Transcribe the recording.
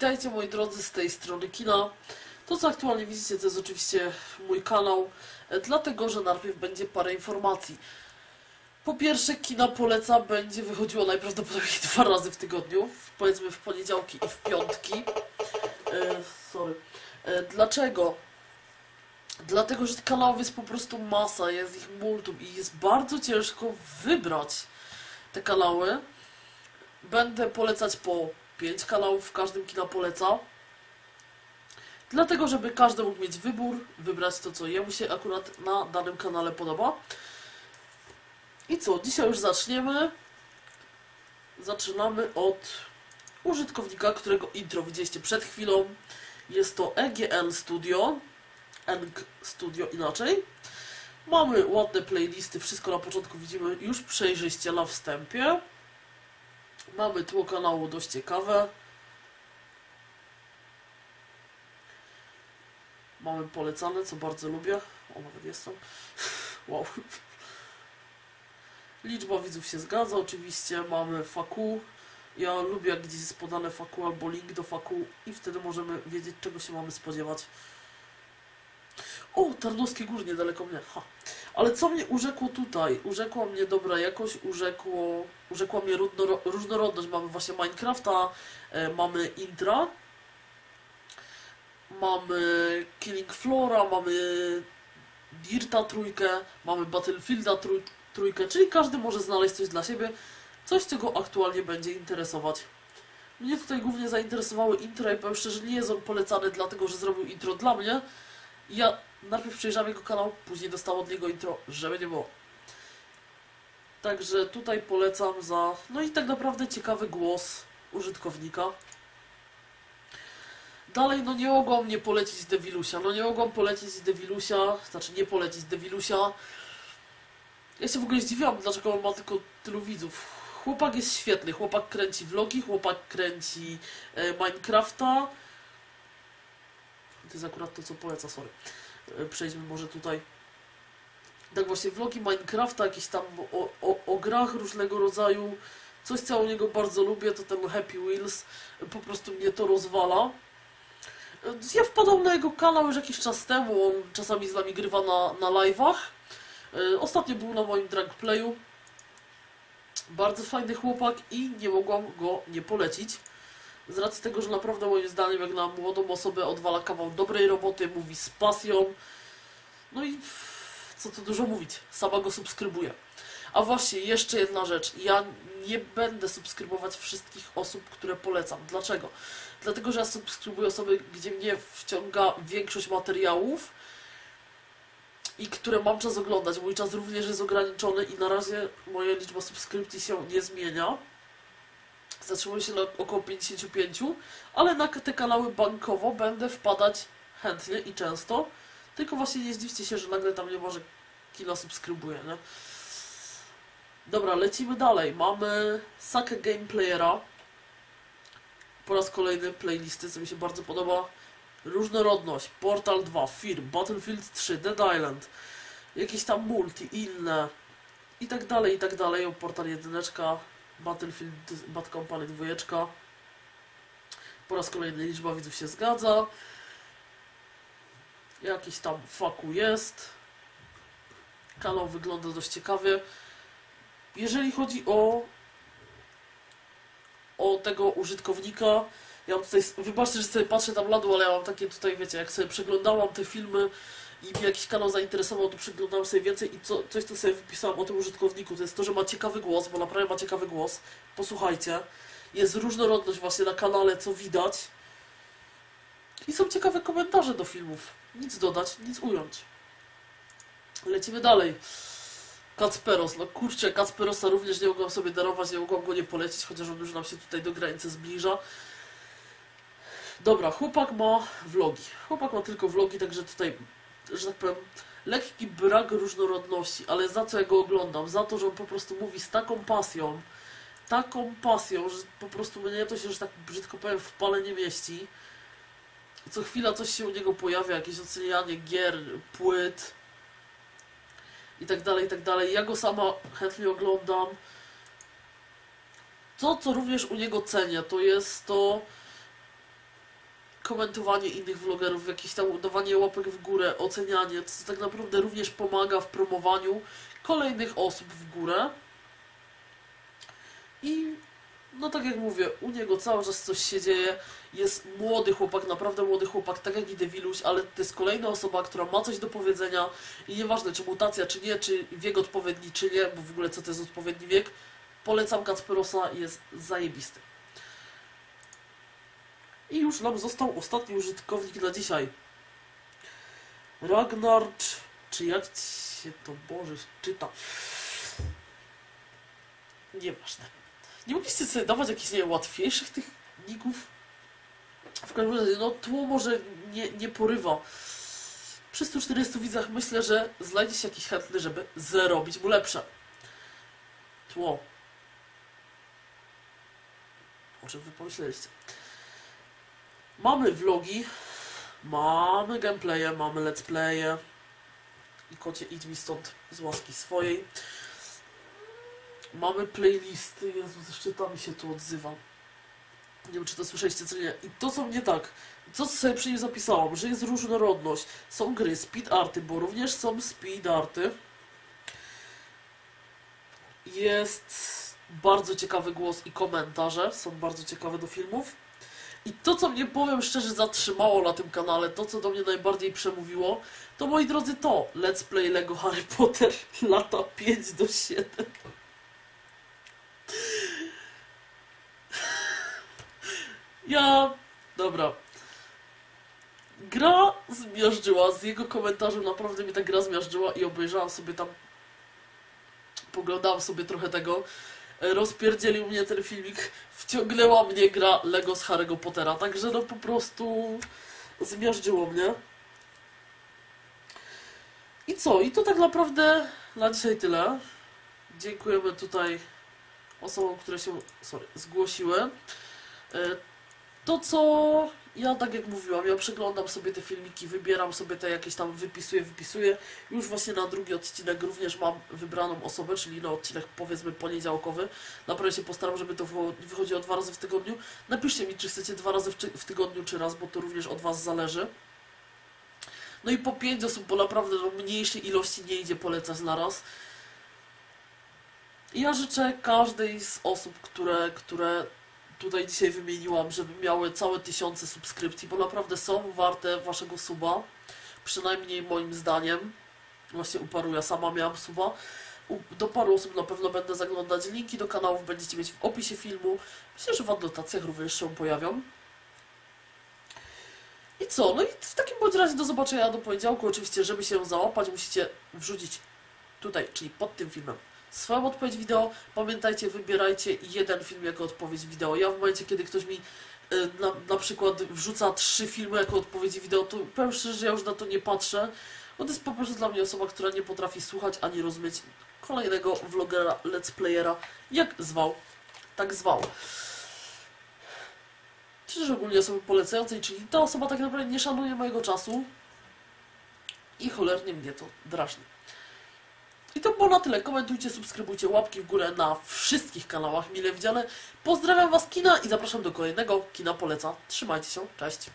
Witajcie moi drodzy z tej strony kina. To co aktualnie widzicie to jest oczywiście mój kanał, e, dlatego że najpierw będzie parę informacji. Po pierwsze kina poleca będzie wychodziło najprawdopodobniej dwa razy w tygodniu, powiedzmy w poniedziałki i w piątki. E, sorry. E, dlaczego? Dlatego, że kanałów jest po prostu masa, jest ich multum i jest bardzo ciężko wybrać te kanały. Będę polecać po 5 kanałów, w każdym kina poleca. Dlatego, żeby każdy mógł mieć wybór, wybrać to, co jemu się akurat na danym kanale podoba. I co, dzisiaj już zaczniemy. Zaczynamy od użytkownika, którego intro widzieliście przed chwilą. Jest to EGN Studio, ENG Studio inaczej. Mamy ładne playlisty, wszystko na początku widzimy już przejrzyście na wstępie. Mamy tło kanału dość ciekawe. Mamy polecane, co bardzo lubię. O, nawet jestem. Wow. Liczba widzów się zgadza, oczywiście. Mamy faku. Ja lubię, jak gdzieś jest podane faku albo link do faku i wtedy możemy wiedzieć, czego się mamy spodziewać. O, Tarnowskie Gór niedaleko mnie. Ha. Ale co mnie urzekło tutaj? Urzekła mnie dobra jakość, urzekło, urzekła mnie różnoro, różnorodność. Mamy właśnie Minecrafta, e, mamy Intra, mamy Killing Flora, mamy Dirta trójkę, mamy Battlefielda trój, trójkę, czyli każdy może znaleźć coś dla siebie, coś, co go aktualnie będzie interesować. Mnie tutaj głównie zainteresowały intro i powiem szczerze, nie jest on polecany dlatego, że zrobił intro dla mnie. Ja najpierw przejrzałem jego kanał, później dostałem od niego intro, żeby nie było. Także tutaj polecam za, no i tak naprawdę ciekawy głos użytkownika. Dalej, no nie mogłam nie polecić Devilusia, no nie mogłam polecić Devilusia, znaczy nie polecić Devilusia. Ja się w ogóle zdziwiłam, dlaczego on ma tylko tylu widzów. Chłopak jest świetny, chłopak kręci vlogi, chłopak kręci e, Minecrafta. To jest akurat to, co poleca, sorry. E, Przejdźmy może tutaj. Tak właśnie, vlogi Minecrafta, jakieś tam o, o, o grach różnego rodzaju. Coś, co u niego bardzo lubię, to ten Happy Wheels. Po prostu mnie to rozwala. E, Ja wpadam na jego kanał już jakiś czas temu, on czasami z nami grywa na, na live'ach. E, Ostatnio był na moim drag playu. Bardzo fajny chłopak i nie mogłam go nie polecić. Z racji tego, że naprawdę moim zdaniem jak na młodą osobę odwala kawał dobrej roboty, mówi z pasją. No i co tu dużo mówić, sama go subskrybuję. A właśnie, jeszcze jedna rzecz. Ja nie będę subskrybować wszystkich osób, które polecam. Dlaczego? Dlatego, że ja subskrybuję osoby, gdzie mnie wciąga większość materiałów i które mam czas oglądać. Mój czas również jest ograniczony i na razie moja liczba subskrypcji się nie zmienia. Zatrzymuję się na około 55, ale na te kanały bankowo będę wpadać chętnie i często. Tylko właśnie nie zdziwcie się, że nagle tam nie może kilo subskrybuje, nie? Dobra, lecimy dalej. Mamy Sake Gameplayera. Po raz kolejny playlisty, co mi się bardzo podoba. Różnorodność, Portal 2, Fear, Battlefield 3, Dead Island, jakieś tam multi, inne i tak dalej, i tak dalej. O, Portal 1, Battlefield, Bad Company 2. Po raz kolejny liczba widzów się zgadza. Jakiś tam faku jest. Kanał wygląda dość ciekawie. Jeżeli chodzi o o tego użytkownika, ja mam tutaj, wybaczcie, że sobie patrzę tam ladu, ale ja mam takie tutaj, wiecie, jak sobie przeglądałam te filmy i mnie jakiś kanał zainteresował, to przeglądałem sobie więcej i co, coś, co sobie wypisałam o tym użytkowniku, to jest to, że ma ciekawy głos, bo naprawdę ma ciekawy głos. Posłuchajcie. Jest różnorodność właśnie na kanale, co widać. I są ciekawe komentarze do filmów. Nic dodać, nic ująć. Lecimy dalej. Kacperos, no kurczę, Kacperosa również nie mogłam sobie darować, nie mogłam go nie polecić, chociaż on już nam się tutaj do granicy zbliża. Dobra, chłopak ma vlogi. Chłopak ma tylko vlogi, także tutaj, że tak powiem, lekki brak różnorodności, ale za co ja go oglądam? Za to, że on po prostu mówi z taką pasją, taką pasją, że po prostu mnie to się, że tak brzydko powiem, w pale nie mieści. Co chwila coś się u niego pojawia, jakieś ocenianie gier, płyt i tak dalej, i tak dalej. Ja go sama chętnie oglądam. To, co również u niego cenię, to jest to, komentowanie innych vlogerów, jakieś tam dawanie łapek w górę, ocenianie, to tak naprawdę również pomaga w promowaniu kolejnych osób w górę. I no tak jak mówię, u niego cały czas coś się dzieje. Jest młody chłopak, naprawdę młody chłopak, tak jak i Deviluś, ale to jest kolejna osoba, która ma coś do powiedzenia i nieważne czy mutacja, czy nie, czy wiek odpowiedni, czy nie, bo w ogóle co to jest odpowiedni wiek, polecam Kacperosa, jest zajebisty. I już nam został ostatni użytkownik na dzisiaj. Ragnar, czy, jak się to Boże czyta? Nieważne. Nie mogliście sobie dawać jakichś łatwiejszych tych ników? W każdym razie, no tło może nie, nie porywa. Przy 140 widzach myślę, że znajdzie się jakiś chętny, żeby zrobić mu lepsze. Tło. O czym wy pomyśleliście? Mamy vlogi, mamy gameplaye, mamy let's playe. I kocie, idź mi stąd z łaski swojej. Mamy playlisty, Jezus, jeszcze mi się tu odzywa. Nie wiem, czy to słyszeliście, co nie. I to co mnie tak, co sobie przy nim zapisałam, że jest różnorodność. Są gry, speed arty, bo również są speed arty. Jest bardzo ciekawy głos i komentarze, są bardzo ciekawe do filmów. I to, co mnie, powiem szczerze, zatrzymało na tym kanale, to, co do mnie najbardziej przemówiło, to moi drodzy, to Let's Play Lego Harry Potter lata 5 do 7. Ja. Dobra. Gra zmiażdżyła, z jego komentarzem naprawdę mnie ta gra zmiażdżyła i obejrzałam sobie tam. Poglądałam sobie trochę tego. E, Rozpierdzielił mnie ten filmik, wciągnęła mnie gra Lego z Harry'ego Pottera, także no po prostu zmiażdżyło mnie. I co? I to tak naprawdę na dzisiaj tyle. Dziękujemy tutaj osobom, które się sorry, zgłosiły. To co ja tak jak mówiłam, ja przeglądam sobie te filmiki, wybieram sobie te jakieś tam, wypisuję, wypisuję. Już właśnie na drugi odcinek również mam wybraną osobę, czyli na odcinek powiedzmy poniedziałkowy. Naprawdę się postaram, żeby to wycho- wychodziło dwa razy w tygodniu. Napiszcie mi, czy chcecie dwa razy w, tygodniu, czy raz, bo to również od Was zależy. No i po pięć osób, bo naprawdę no, mniejszej ilości nie idzie polecać na raz. Ja życzę każdej z osób, które, które tutaj dzisiaj wymieniłam, żeby miały całe tysiące subskrypcji, bo naprawdę są warte waszego suba. Przynajmniej moim zdaniem. Właśnie u paru ja sama miałam suba. Do paru osób na pewno będę zaglądać. Linki do kanałów będziecie mieć w opisie filmu. Myślę, że w adnotacjach również się pojawią. I co? No i w takim bądź razie do zobaczenia do poniedziałku. Oczywiście, żeby się załapać, musicie wrzucić tutaj, czyli pod tym filmem swoją odpowiedź wideo. Pamiętajcie, wybierajcie jeden film jako odpowiedź wideo. Ja w momencie, kiedy ktoś mi y, na, na przykład wrzuca trzy filmy jako odpowiedzi wideo, to powiem szczerze, że ja już na to nie patrzę, bo to jest po prostu dla mnie osoba, która nie potrafi słuchać ani rozumieć kolejnego vlogera, let's playera, jak zwał, tak zwał. Czy też ogólnie osoby polecającej, czyli ta osoba tak naprawdę nie szanuje mojego czasu i cholernie mnie to drażni. I to było na tyle. Komentujcie, subskrybujcie, łapki w górę na wszystkich kanałach mile widziane. Pozdrawiam Was kina i zapraszam do kolejnego Kina Poleca. Trzymajcie się, cześć.